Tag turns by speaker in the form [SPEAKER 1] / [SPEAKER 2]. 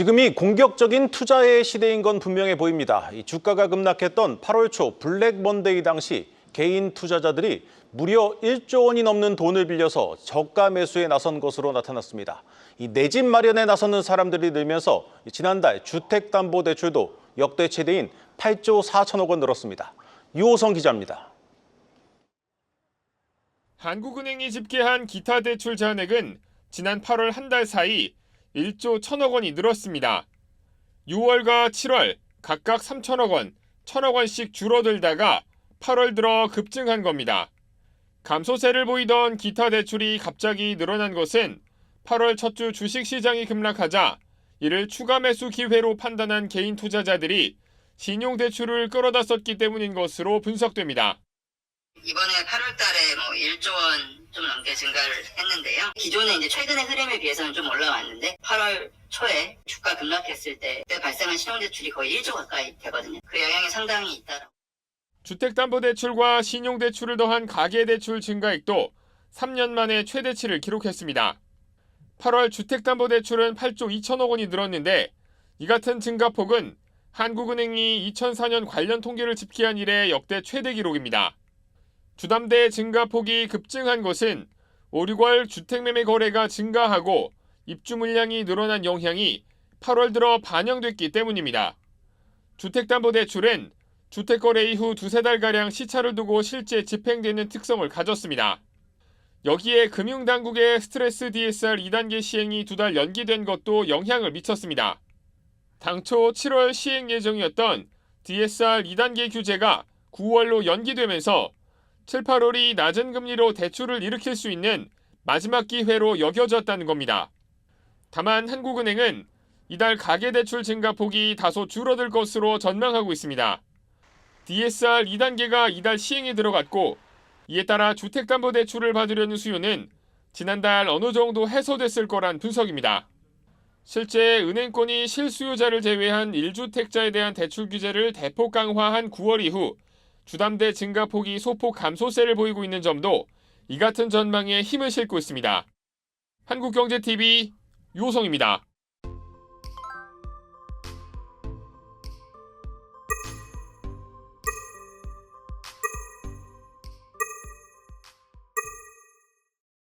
[SPEAKER 1] 지금이 공격적인 투자의 시대인 건 분명해 보입니다. 이 주가가 급락했던 8월 초 블랙 먼데이 당시 개인 투자자들이 무려 1조 원이 넘는 돈을 빌려서 저가 매수에 나선 것으로 나타났습니다. 이내집 마련에 나서는 사람들이 늘면서 지난달 주택담보대출도 역대 최대인 8조 4천억 원 늘었습니다. 유호성 기자입니다.
[SPEAKER 2] 한국은행이 집계한 기타 대출 잔액은 지난 8월 한 달 사이 1조 1천억 원이 늘었습니다. 6월과 7월 각각 3천억 원, 1천억 원씩 줄어들다가 8월 들어 급증한 겁니다. 감소세를 보이던 기타 대출이 갑자기 늘어난 것은 8월 첫 주 주식 시장이 급락하자 이를 추가 매수 기회로 판단한 개인 투자자들이 신용 대출을 끌어다 썼기 때문인 것으로 분석됩니다.
[SPEAKER 3] 이번에 8월 달에 뭐 1조 원 좀 넘게 증가를 했는데요. 기존에 이제 최근의 흐름에 비해서는 좀 올라왔는데 8월 초에 주가 급락했을 때 발생한 신용대출이 거의 1조 가까이 되거든요. 그 영향이 상당히 있다.
[SPEAKER 2] 주택담보대출과 신용대출을 더한 가계대출 증가액도 3년 만에 최대치를 기록했습니다. 8월 주택담보대출은 8조 2천억 원이 늘었는데 이 같은 증가폭은 한국은행이 2004년 관련 통계를 집계한 이래 역대 최대 기록입니다. 주담대 증가폭이 급증한 것은 5, 6월 주택매매 거래가 증가하고 입주 물량이 늘어난 영향이 8월 들어 반영됐기 때문입니다. 주택담보대출은 주택거래 이후 두세 달가량 시차를 두고 실제 집행되는 특성을 가졌습니다. 여기에 금융당국의 스트레스 DSR 2단계 시행이 두 달 연기된 것도 영향을 미쳤습니다. 당초 7월 시행 예정이었던 DSR 2단계 규제가 9월로 연기되면서 7, 8월이 낮은 금리로 대출을 일으킬 수 있는 마지막 기회로 여겨졌다는 겁니다. 다만 한국은행은 이달 가계대출 증가폭이 다소 줄어들 것으로 전망하고 있습니다. DSR 2단계가 이달 시행에 들어갔고 이에 따라 주택담보대출을 받으려는 수요는 지난달 어느 정도 해소됐을 거란 분석입니다. 실제 은행권이 실수요자를 제외한 1주택자에 대한 대출 규제를 대폭 강화한 9월 이후 주담대 증가폭이 소폭 감소세를 보이고 있는 점도 이 같은 전망에 힘을 싣고 있습니다. 한국경제TV 유호성입니다.